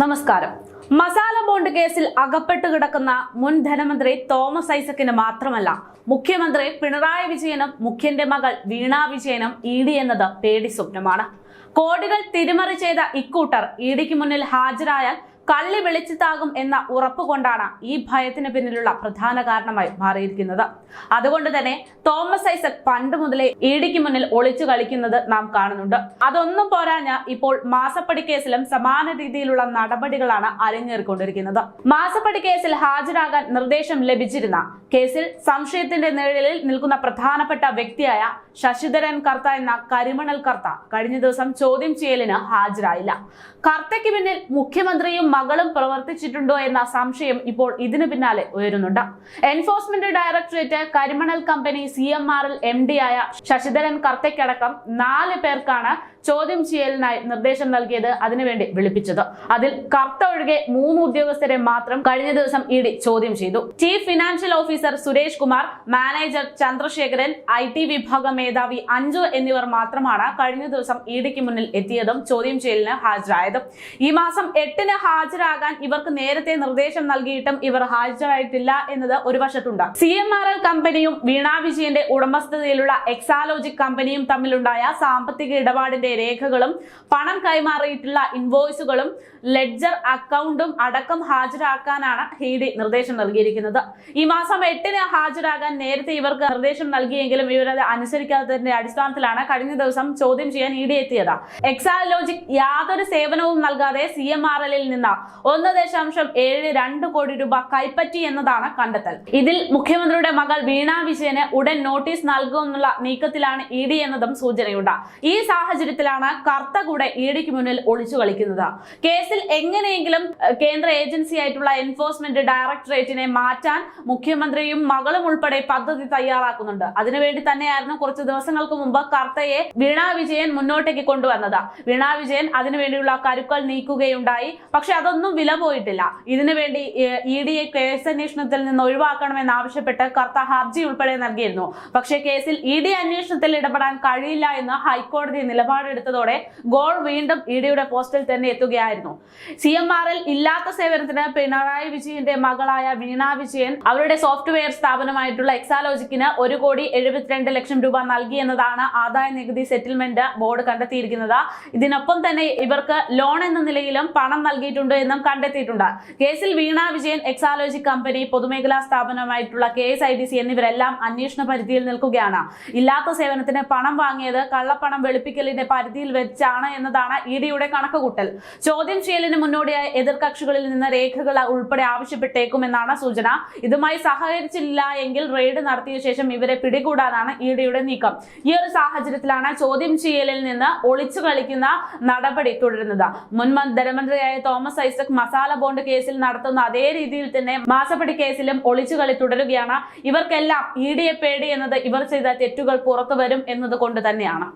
നമസ്കാരം. മസാല ബോണ്ട് കേസിൽ അകപ്പെട്ടു കിടക്കുന്ന മുൻ ധനമന്ത്രി തോമസ് ഐസക്കിന് മാത്രമല്ല മുഖ്യമന്ത്രി പിണറായി വിജയനും മുഖ്യന്റെ മകൾ വീണ വിജയനും ഇ ഡി എന്നത് പേടി സ്വപ്നമാണ്. കോടികൾ തിരിമറി ചെയ്ത ഇക്കൂട്ടർ ഇ ഡിക്ക് മുന്നിൽ ഹാജരായാൽ കള്ളി വെളിച്ചത്താകും എന്ന ഉറപ്പുകൊണ്ടാണ് ഈ ഭയത്തിന് പിന്നിലുള്ള പ്രധാന കാരണമായി മാറിയിരിക്കുന്നത്. അതുകൊണ്ട് തന്നെ തോമസ് ഐസക് പണ്ട് മുതലേ ഇടിക്ക് മുന്നിൽ ഒളിച്ചു കളിക്കുന്നത് നാം കാണുന്നുണ്ട്. അതൊന്നും പോരാഞ്ഞ ഇപ്പോൾ മാസപ്പടി കേസിലും സമാന രീതിയിലുള്ള നടപടികളാണ് അരങ്ങേറിക്കൊണ്ടിരിക്കുന്നത്. മാസപ്പടി കേസിൽ ഹാജരാകാൻ നിർദ്ദേശം ലഭിച്ചിരുന്ന കേസിൽ സംശയത്തിന്റെ നിഴലിൽ നിൽക്കുന്ന പ്രധാനപ്പെട്ട വ്യക്തിയായ ശശിധരൻ കർത്ത എന്ന കരിമണൽ കർത്ത കഴിഞ്ഞ ദിവസം ചോദ്യം ചെയ്യലിന് ഹാജരായില്ല. കർത്തയ്ക്ക് പിന്നിൽ മുഖ്യമന്ത്രിയും മകളും പ്രവർത്തിച്ചിട്ടുണ്ടോ എന്ന സംശയം ഇപ്പോൾ ഇതിന് പിന്നാലെ ഉയരുന്നുണ്ട്. എൻഫോഴ്സ്മെന്റ് ഡയറക്ടറേറ്റ് കരിമണൽ company C M R L M D ആയ ശശിധരൻ കർത്തയ്ക്കടക്കം നാല് പേർക്കാണ് ചോദ്യം ചെയ്യലിനായി നിർദ്ദേശം നൽകിയത് അതിനുവേണ്ടി വിളിപ്പിച്ചത്. അതിൽ കർത്ത ഒഴികെ മൂന്ന് ഉദ്യോഗസ്ഥരെ മാത്രം കഴിഞ്ഞ ദിവസം ഇ ഡി ചോദ്യം ചെയ്തു. Chief financial officer Suresh Kumar manager Chandrasekharan I T വിഭാഗം മേധാവി അഞ്ജു എന്നിവർ മാത്രമാണ് കഴിഞ്ഞ ദിവസം ഇ ഡിക്ക് മുന്നിൽ എത്തിയതും ചോദ്യം ചെയ്യലിന് ഹാജരായതും. ഈ മാസം എട്ടിന് ഹാജരാകാൻ ഇവർക്ക് നേരത്തെ നിർദ്ദേശം നൽകിയിട്ടും ഇവർ ഹാജരായിട്ടില്ല എന്നത് ഒരു വശത്തുണ്ട്. സി എം ആർ എൽ കമ്പനിയും വീണ വിജയന്റെ ഉടമസ്ഥതയിലുള്ള എക്സാലോജിക് കമ്പനിയും തമ്മിലുണ്ടായ സാമ്പത്തിക ഇടപാടിന്റെ രേഖകളും പണം കൈമാറിയിട്ടുള്ള ഇൻവോയ്സുകളും ലെഡ്ജർ അക്കൗണ്ടും അടക്കം ഹാജരാക്കാനാണ് ഹീഡി നിർദ്ദേശം നൽകിയിരിക്കുന്നത്. ഈ മാസം എട്ടിന് ഹാജരാകാൻ നേരത്തെ ഇവർക്ക് നിർദ്ദേശം നൽകിയെങ്കിലും ഇവരത് അനുസരിക്കാത്തതിന്റെ അടിസ്ഥാനത്തിലാണ് കഴിഞ്ഞ ദിവസം ചോദ്യം ചെയ്യാൻ ഇ ഡി എത്തിയത്. എക്സാലോജിക് യാതൊരു സേവനവും നൽകാതെ സി എം ആർ എല്ലിൽ നിന്ന് ഒന്ന് ദശാംശം ഏഴ് രണ്ട് കോടി രൂപ കൈപ്പറ്റി എന്നതാണ് കണ്ടെത്തൽ. ഇതിൽ മുഖ്യമന്ത്രിയുടെ മകൾ വീണ വിജയന് ഉടൻ നോട്ടീസ് നൽകുമെന്നുള്ള നീക്കത്തിലാണ് ഇ ഡി എന്നതും സൂചനയുണ്ട്. ഈ സാഹചര്യത്തിലാണ് കർത്ത കൂടെ ഇ ഡിക്ക് മുന്നിൽ ഒളിച്ചു കളിക്കുന്നത്. കേസിൽ എങ്ങനെയെങ്കിലും കേന്ദ്ര ഏജൻസി ആയിട്ടുള്ള എൻഫോഴ്സ്മെന്റ് ഡയറക്ടറേറ്റിനെ മാറ്റാൻ മുഖ്യമന്ത്രിയും മകളും ഉൾപ്പെടെ പദ്ധതി തയ്യാറാക്കുന്നുണ്ട്. അതിനുവേണ്ടി തന്നെയായിരുന്നു കുറച്ച് ദിവസങ്ങൾക്ക് മുമ്പ് കർത്തയെ വീണ വിജയൻ മുന്നോട്ടേക്ക് കൊണ്ടുവന്നത്. വീണ വിജയൻ അതിനുവേണ്ടിയുള്ള കരുക്കൾ നീക്കുകയുണ്ടായി. പക്ഷെ അതൊന്നും വില പോയിട്ടില്ല. ഇതിനുവേണ്ടി ഇ ഡി എ കേസ് അന്വേഷണത്തിൽ നിന്ന് ഒഴിവാക്കണമെന്ന് ആവശ്യപ്പെട്ട് കർത്ത ഹർജി ഉൾപ്പെടെ നൽകിയിരുന്നു. പക്ഷേ കേസിൽ ഇ ഡി അന്വേഷണത്തിൽ ഇടപെടാൻ കഴിയില്ല എന്ന് ഹൈക്കോടതി നിലപാടെടുത്തതോടെ ഗോൾ വീണ്ടും ഇ ഡിയുടെ പോസ്റ്റിൽ തന്നെ എത്തുകയായിരുന്നു. സി എം ആർ എൽ ഇല്ലാത്ത സേവനത്തിന് പിണറായി വിജയന്റെ മകളായ വീണ വിജയൻ അവരുടെ സോഫ്റ്റ്വെയർ സ്ഥാപനമായിട്ടുള്ള എക്സാലോജിക്കിന് ഒരു കോടി എഴുപത്തിരണ്ട് ലക്ഷം രൂപ നൽകി എന്നതാണ് ആദായ നികുതി സെറ്റിൽമെന്റ് ബോർഡ് കണ്ടെത്തിയിരിക്കുന്നത്. ഇതിനൊപ്പം തന്നെ ഇവർക്ക് ലോൺ എന്ന നിലയിലും പണം നൽകിയിട്ടുണ്ട്. എന്നും കണ്ടെത്തിയിട്ടുണ്ട്. കേസിൽ വീണ വിജയൻ എക്സാലോജി കമ്പനി പൊതുമേഖലാ സ്ഥാപനമായിട്ടുള്ള K S I D C എന്നിവരെല്ലാം അന്വേഷണ പരിധിയിൽ നിൽക്കുകയാണ്. ഇല്ലാത്ത സേവനത്തിന് പണം വാങ്ങിയത് കള്ളപ്പണം വെളുപ്പിക്കലിന്റെ പരിധിയിൽ വെച്ചാണ് എന്നതാണ് ഇ ഡിയുടെ കണക്കുകൂട്ടൽ. ചോദ്യം ചെയ്യലിന് മുന്നോടിയായി എതിർകക്ഷികളിൽ നിന്ന് രേഖകൾ ഉൾപ്പെടെ ആവശ്യപ്പെട്ടേക്കുമെന്നാണ് സൂചന. ഇതുമായി സഹകരിച്ചില്ല എങ്കിൽ റെയ്ഡ് നടത്തിയ ശേഷം ഇവരെ പിടികൂടാനാണ് ഇ ഡിയുടെ നീക്കം. ഈ ഒരു സാഹചര്യത്തിലാണ് ചോദ്യം ചെയ്യലിൽ നിന്ന് ഒളിച്ചു കളിക്കുന്ന നടപടി തുടരുന്നത്. മുൻ ധനമന്ത്രിയായ ധനമന്ത്രിയായ തോമസ് ഐസക് മസാല ബോണ്ട് കേസിൽ നടത്തുന്ന അതേ രീതിയിൽ തന്നെ മാസപ്പടി കേസിലും ഒളിച്ചുകളി തുടരുകയാണ്. ഇവർക്കെല്ലാം ഇ ഡിയെ പേടി എന്നത് ഇവർ ചെയ്ത തെറ്റുകൾ പുറത്തു വരും എന്നത് കൊണ്ട് തന്നെയാണ്.